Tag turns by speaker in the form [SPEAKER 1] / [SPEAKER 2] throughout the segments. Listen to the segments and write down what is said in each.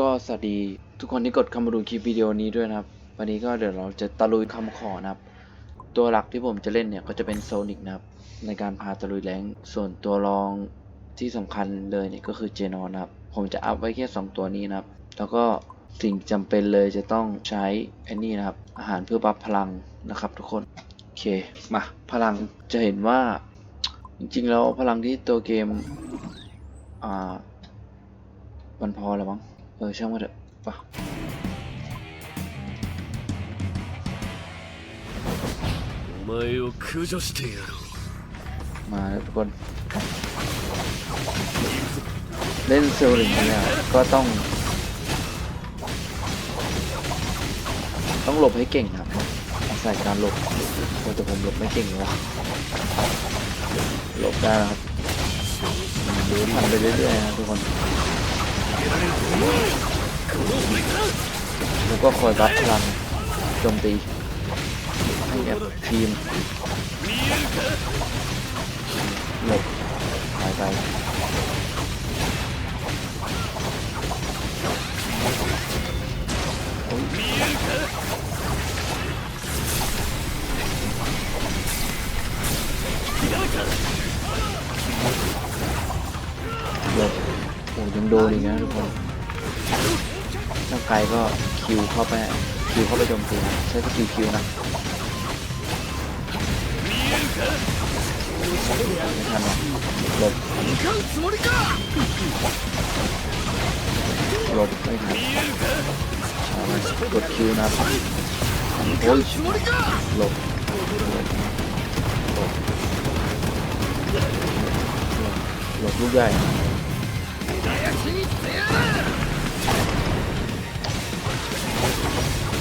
[SPEAKER 1] ก็สวัสดีทุกคนที่กดเข้ามาดูคลิปวิดีโอนี้ด้วยนะครับ วันนี้ก็เดี๋ยวเราจะตะลุยคำขอนะครับ ตัวหลักที่ผมจะเล่นเนี่ยก็จะเป็นโซนิกนะครับ ในการพาตะลุยแรงส่วนตัวรองที่สำคัญเลยเนี่ยก็คือเจนอนนะครับ ผมจะอัพไว้แค่ 2 ตัวนี้นะครับ แล้วก็สิ่งจำเป็นเลยจะต้องใช้ไอ้นี่นะครับ อาหารเพื่อบัฟพลังนะครับทุกคนโอเคมาพลังจะเห็นว่าจริงๆแล้วพลังที่ตัวเกมอ่ามันพอแล้วมั้ง เออช่างมาเถอะปะมาทุกคน เล่นเซลลิงเนี่ยก็ต้อง ต้องหลบให้เก่งครับใส่การหลบโอ้แต่ผมหลบไม่เก่งวะหลบได้ครับดูทันไปเรื่อยๆนะทุกคน แล้วก็คอยรับพลังโจมตีให้กับทีมหลบหายไป โดนอีกนะทุกคนถ้าใครก็คิวเข้าไปคิวเข้าไปโจมตีนะใช้สกิลคิวนะไม่ทันหรอกหลบหลบไม่ทันกดคิวนะโอ้ยหลบหลบลูกใหญ่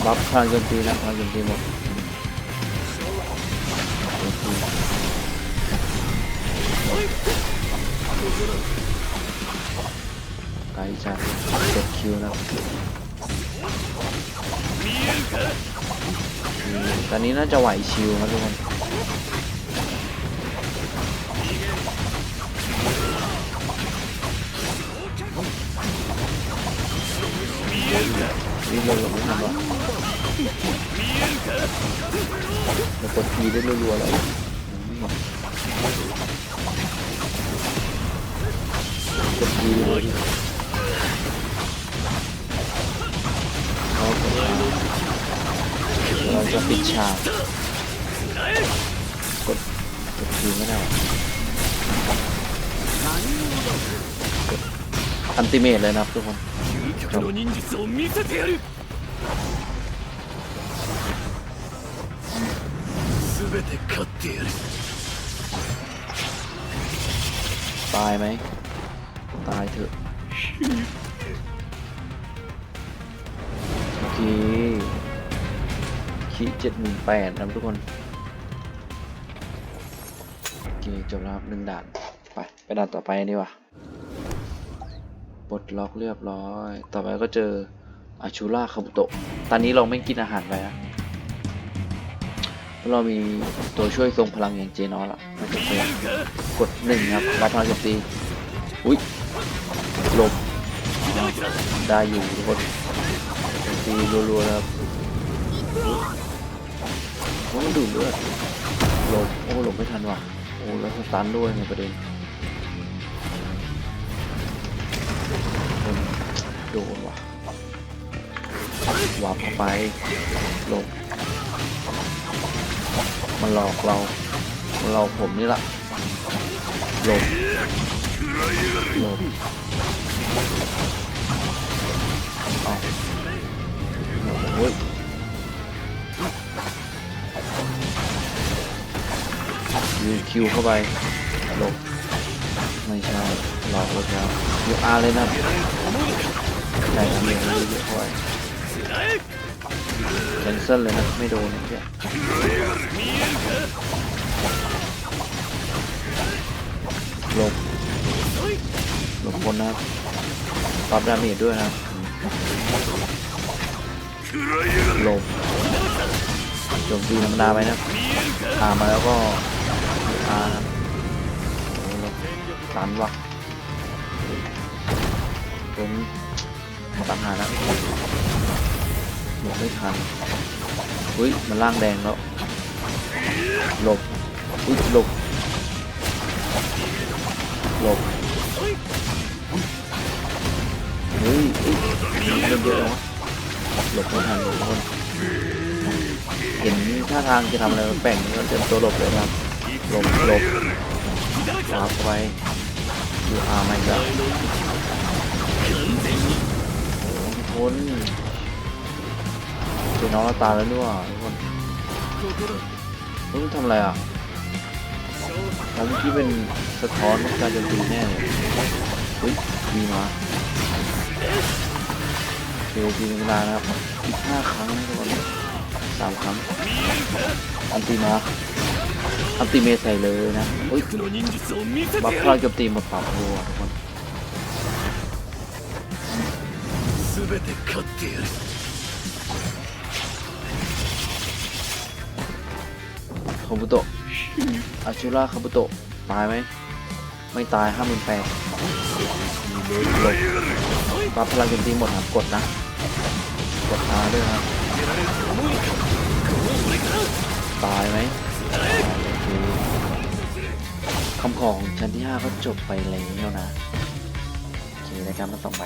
[SPEAKER 1] บัฟพลังโจมตีนะพลังโจมตีหมดโจมตีไกลจัดคิวนะตอนนี้น่าจะไหวชิวครับทุกคน นี่เราหลบไม่ทันวะเรากดทีได้รัวๆแล้วกดทีเลยเราเราจะปิดฉากกดกดทีไม่ได้อันติเมตเลยนะครับทุกคน
[SPEAKER 2] 究極の忍術を見せてやる全て勝ってやる
[SPEAKER 1] ตายไหม ตายเถอะโอเคคีเจ็ดหมื่นแปดนะทุกคน โอเค จบแล้วครับหนึ่งด่าน ไป ไปด่านต่อไปดีกว่า ปลดล็อกเรียบร้อย ต่อไปก็เจออาชูล่าคาบุโตะ ตอนนี้เราไม่กินอาหารไปนะเราะเรามีตัวช่วยทรงพลังอย่างเจนอสละไม่จำเป็นกดหนึ่งครับรับพลังโจมตีอุ้ยหลบได้อยู่ทุกคนโจมตีรัวๆครับโอ้ยดูดเลือดหลบโอ้หลบไม่ทันว่ะโอ้แล้วสตันด้วยในประเด็น โดนว่ะวับเข้าไปหลบมันหลอกเรามันหลอกผมนี่แหละหลบหลบเอาโอ้ยยูคิวเข้าไปหลบ ใช่หลอกหลบแล้วยูอาร์เลยนะใช่ครับเดี๋ยวเยอะๆเข้าไปแคนเซิลเลยนะไม่โดนเนี่ยหลบหลบคนนะปรับดาเมจด้วยนะหลบโจมตีธรรมดาไปนะครับพามาแล้วก็ ตันว่ะผมตั้งหาแล้วหลบไม่ทันอุ้ยมันล่างแดงแล้วหลบอุ้ยหลบหลบเฮ้ยเอ้ยเยอะแล้วหลบไม่ทันทุกคนเห็นท่าทางจะทำอะไรแปลกๆก็เตรียมตัวหลบเลยนะครับหลบหลบ วาร์ปไว้ดูอาไม่ก็คนเป็นน้องตาแล้วด้วยทุกคนรู้ทำอะไรอะผมที่เป็นสะท้อนการโจมตีแน่เลยเฮ้ยมีมาเร็วปีนเวลานะครับอีกห้าครั้งทุกคนสามครั้งอันตีมา อัลติเมทใส่เลยนะโอ้ยบัฟเราจบตีหมดเปล่าตัวทุกคนคาบุโตะอาชูราคาบุโตะตายไหม ไม่ตายห้าหมื่นแปดบัฟพลังโจมตีหมดนะกดนะ กดตาด้วยครับ ตายไหม คำขอของชั้นที่ 5 ก็จบไปแล้วนะ โอเครายการมาส่งไป